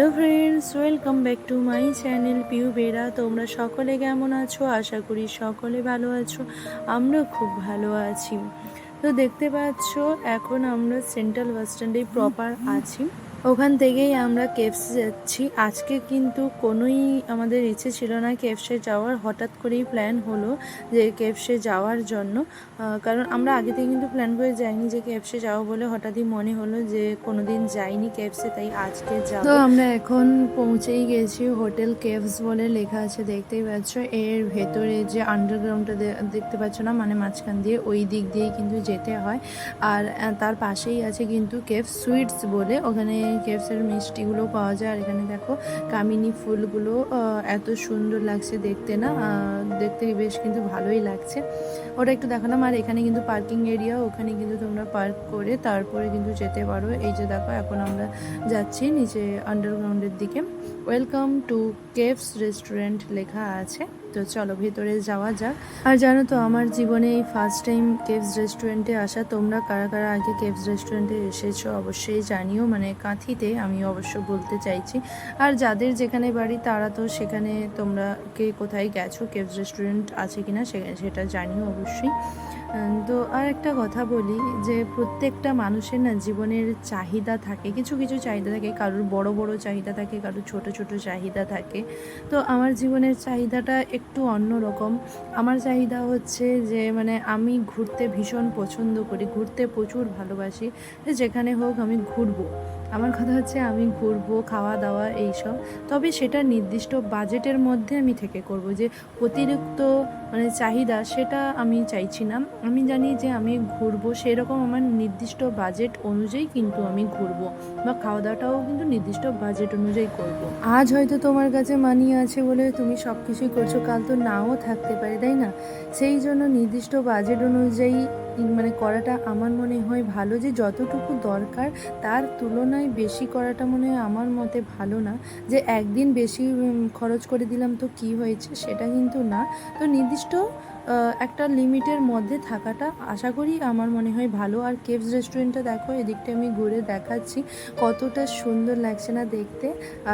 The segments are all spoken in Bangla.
Hello friends welcome back to my channel Piu Bera তোমরা সকলে কেমন আছো? আশা করি সকলে ভালো আছো। আমরা খুব ভালো আছি। তো দেখতে পাচ্ছ, এখন আমরা সেন্ট্রাল বাস স্ট্যান্ডে প্রপার আছি। ওখান থেকেই আমরা কেফসি যাচ্ছি। আজকে কিন্তু কোনোই আমাদের ইচ্ছে ছিল না কেফসে যাওয়ার। হঠাৎ করেই প্ল্যান হলো যে কেফসে যাওয়ার জন্য। কারণ আমরা আগে থেকে কিন্তু প্ল্যান করে যাইনি যে কেফসে যাব বলে। হঠাৎই মনে হলো যে কোনোদিন যাইনি কেফসে তাই আজকে যাব। তো আমরা এখন পৌঁছেই গেছি হোটেল কেভস বলে লেখা আছে, দেখতেই পাচ্ছ। এর ভেতরে যে আন্ডারগ্রাউন্ডটা দেখতে পাচ্ছ না মানে মাঝখান দিয়ে ওই দিক দিয়েই কিন্তু যেতে হয়। আর তার পাশেই আছে কিন্তু কেফ সুইটস বলে। ওখানে কেফসের মিষ্টিগুলো পাওয়া যায়। আর এখানে দেখো কামিনী ফুলগুলো এত সুন্দর লাগছে দেখতে না। দেখতে বেশ কিন্তু ভালোই লাগছে। ওটা একটু দেখো দেখালাম। আর এখানে কিন্তু পার্কিং এরিয়া ওখানে কিন্তু তোমরা পার্ক করে তারপরে কিন্তু যেতে পারো। এই যে দেখো, এখন আমরা যাচ্ছি নিচে আন্ডারগ্রাউন্ডের দিকে। ওয়েলকাম টু কেভস রেস্টুরেন্ট লেখা আছে। তো চলো ভেতরে যাওয়া যাক। আর জানো তো, আমার জীবনে এই ফার্স্ট টাইম কেভস রেস্টুরেন্টে আসা, তোমরা কারা কারা আগে কেভস রেস্টুরেন্টে এসেছ অবশ্যই জানিও। মানে কাঁথিতে আমি অবশ্য বলতে চাইছি। আর যাদের যেখানে বাড়ি, তারা তো সেখানে তোমরা কে কোথায় গেছো কেভস রেস্টুরেন্ট আছে কিনা সেটা জানিও অবশ্যই। তো আর একটা কথা বলি যে প্রত্যেকটা মানুষের না জীবনের চাহিদা থাকে, কিছু কিছু চাহিদা থাকে। কারোর বড় বড় চাহিদা থাকে, কারোর ছোট ছোট চাহিদা থাকে। তো আমার জীবনের চাহিদাটা একটু অন্যরকম আমার চাহিদা হচ্ছে যে মানে আমি ঘুরতে ভীষণ পছন্দ করি, ঘুরতে প্রচুর ভালোবাসি। যেখানে হোক আমি ঘুরবো। আমার কথা হচ্ছে আমি ঘুরবো খাওয়া দাওয়া এইসব। তবে সেটা নির্দিষ্ট বাজেটের মধ্যে আমি থেকে করব যে অতিরিক্ত মানে চাহিদা সেটা আমি চাইছি না। আমি জানি যে আমি ঘুরবো সেরকম আমার নির্দিষ্ট বাজেট অনুযায়ী কিন্তু আমি ঘুরবো বা খাওয়া দাওয়াটাও কিন্তু নির্দিষ্ট বাজেট অনুযায়ী করব। আজ হয়তো তোমার কাছে মানি আছে বলে তুমি সব কিছুই করছ, কাল তো নাও থাকতে পারে, তাই না? সেই জন্য নির্দিষ্ট বাজেট অনুযায়ী মানে করাটা আমার মনে হয় ভালো যে যতটুকু দরকার তার তুলনায় বেশি করাটা মনে হয় আমার মতে ভালো না। যে একদিন বেশি খরচ করে দিলাম তো কি হয়েছে সেটা কিন্তু না। তো নির্দিষ্ট একটা লিমিটের মধ্যে থাকাটা আশা করি আমার মনে হয় ভালো। আর কেভস রেস্টুরেন্টটা দেখো, এদিকটা আমি ঘুরে দেখাচ্ছি কতটা সুন্দর লাগছে না দেখতে।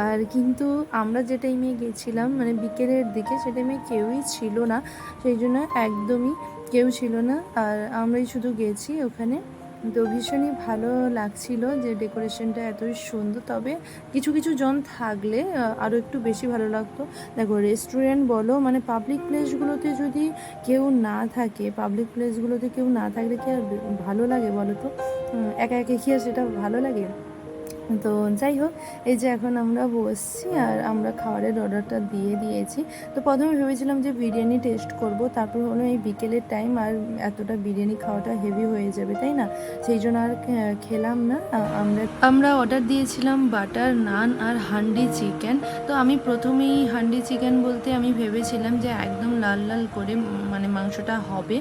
আর কিন্তু আমরা যে টাইমে গেছিলাম মানে বিকেলের দিকে, সে টাইমে কেউই ছিল না। সেই জন্য একদমই কেউ ছিল না। আর আমরাই শুধু গেছি ওখানে। তো ভীষণই ভালো লাগছিল যে ডেকোরেশনটা এতই সুন্দর। তবে কিছু কিছু জন থাকলে আরও একটু বেশি ভালো লাগতো। দেখো রেস্টুরেন্ট বলো মানে পাবলিক প্লেসগুলোতে যদি কেউ না থাকে পাবলিক প্লেসগুলোতে কেউ না থাকলে কি আর ভালো লাগে বলো তো? একা, একে কি আর সেটা ভালো লাগে? তো যাই হোক এই যে এখন আমরা বসছি আর আমরা খাবারের অর্ডারটা দিয়ে দিয়েছি। তো প্রথমে ভেবেছিলাম যে বিরিয়ানি টেস্ট করব, তারপর হলো এই বিকেলের টাইম আর এতটা বিরিয়ানি খাওয়াটা হেভি হয়ে যাবে, তাই না? সেই জন্য আর খেলাম না। আমরা আমরা অর্ডার দিয়েছিলাম বাটার নান আর হান্ডি চিকেন তো আমি প্রথমেই হান্ডি চিকেন বলতে আমি ভেবেছিলাম যে একদম লাল লাল করে মানে মাংসটা হবে।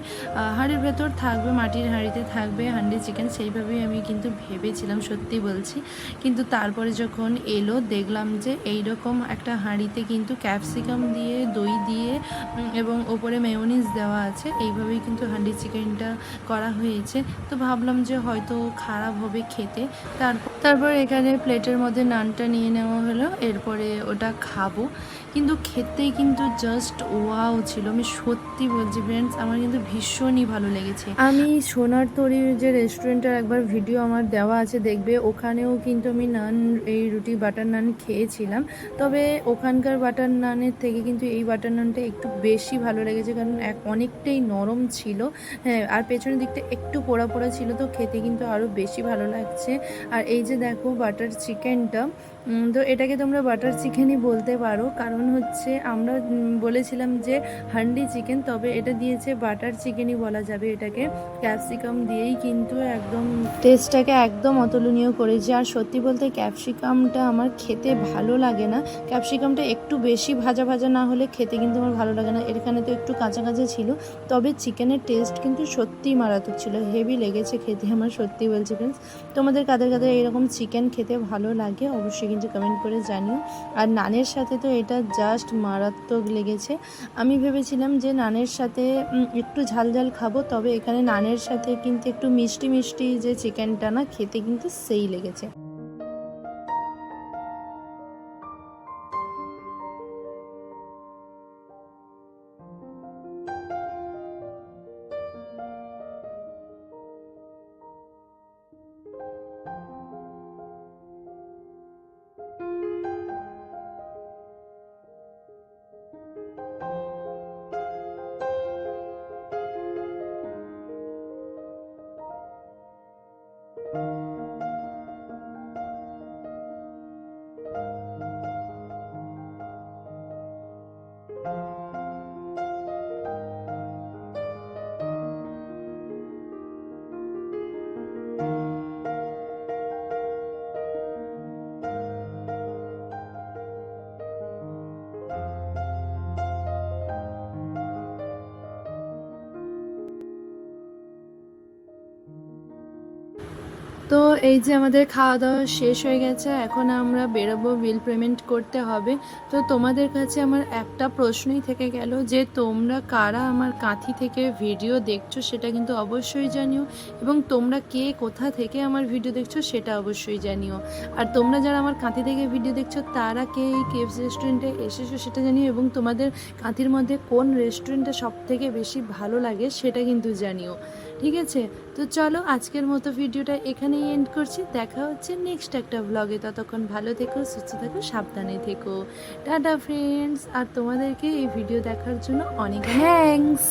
হাঁড়ির ভেতর থাকবে, মাটির হাঁড়িতে থাকবে হান্ডি চিকেন সেইভাবেই আমি কিন্তু ভেবেছিলাম, সত্যি বলছি। কিন্তু তারপরে যখন এলো, দেখলাম যে এই রকম একটা হাঁড়িতে কিন্তু ক্যাপসিকাম দিয়ে, দই দিয়ে এবং ওপরে মেয়োনিজ দেওয়া আছে। এইভাবেই কিন্তু হাঁড়ি চিকেনটা করা হয়েছে। তো ভাবলাম যে হয়তো খারাপ হবে খেতে। তারপর তারপর এখানে প্লেটের মধ্যে নানটা নিয়ে নেওয়া হলো। এরপরে ওটা খাব। কিন্তু খেতেই কিন্তু জাস্ট ওয়াও ছিল। আমি সত্যি বলছি ফ্রেন্ডস আমার কিন্তু ভীষণই ভালো লেগেছে। আমি সোনার তরির যে রেস্টুরেন্টের একবার ভিডিও আমার দেওয়া আছে, দেখবে ওখানেও কিন্তু আমি নান, এই রুটি বাটার নান খেয়েছিলাম। তবে ওখানকার বাটার নানের থেকে কিন্তু এই বাটার নানটা একটু বেশি ভালো লেগেছে, কারণ এক অনেকটাই নরম ছিল। হ্যাঁ আর পেছনের দিকটা একটু পোড়া পোড়া ছিল, তো খেতে কিন্তু আরও বেশি ভালো লাগছে। আর এই যে দেখো বাটার চিকেনটা তো এটাকে তোমরা বাটার চিকেনই বলতে পারো। কারণ হচ্ছে আমরা বলেছিলাম যে হান্ডি চিকেন তবে এটা দিয়েছে বাটার চিকেনই বলা যাবে এটাকে ক্যাপসিকাম দিয়েই কিন্তু একদম টেস্টটাকে একদম অতুলনীয় করেছে। আর সত্যি বলতে ক্যাপসিকামটা আমার খেতে ভালো লাগে না। ক্যাপসিকামটা একটু বেশি ভাজা ভাজা না হলে খেতে কিন্তু আমার ভালো লাগে না। এখানে তো একটু কাঁচা কাঁচা ছিল, তবে চিকেনের টেস্ট কিন্তু সত্যিই মারাত্মক ছিল। হেভি লেগেছে খেতে আমার, সত্যি বলছি ফ্রেন্ডস তোমাদের কাদের কাদের এরকম চিকেন খেতে ভালো লাগে, অবশ্যই কিন্তু কমেন্ট করে জানিও। আর নানের সাথে তো এটা জাস্ট মারাত্মক লেগেছে। আমি ভেবেছিলাম যে নানের সাথে একটু ঝাল ঝাল খাব, তবে এখানে নানের সাথে কিন্তু একটু মিষ্টি মিষ্টি যে চিকেনটা না, খেতে কিন্তু সেই লেগেছে। তো এই যে আমাদের খাওয়া দাওয়া শেষ হয়ে গেছে, এখন আমরা বেরোবো বিল পেমেন্ট করতে হবে। তো তোমাদের কাছে আমার একটা প্রশ্নই থেকে গেল যে তোমরা কারা আমার কাঁথি থেকে ভিডিও দেখছ সেটা কিন্তু অবশ্যই জানিও এবং তোমরা কে কোথা থেকে আমার ভিডিও দেখছ সেটা অবশ্যই জানিও। আর তোমরা যারা আমার কাঁথি থেকে ভিডিও দেখছ তারা কে এই কেএফসি রেস্টুরেন্টে এসেছ সেটা জানিও এবং তোমাদের কাঁথির মধ্যে কোন রেস্টুরেন্টটা সব থেকে বেশি ভালো লাগে সেটা কিন্তু জানিও। ঠিক আছে? তো চলো আজকের মতো ভিডিওটা এখানেই এন্ড করছি, দেখা হচ্ছে নেক্সট একটা ব্লগে ততক্ষণ ভালো থেকো, সুস্থ থেকো, সাবধানে থেকো। টাটা ফ্রেন্ডস আর তোমাদেরকে এই ভিডিও দেখার জন্য অনেক থ্যাঙ্কস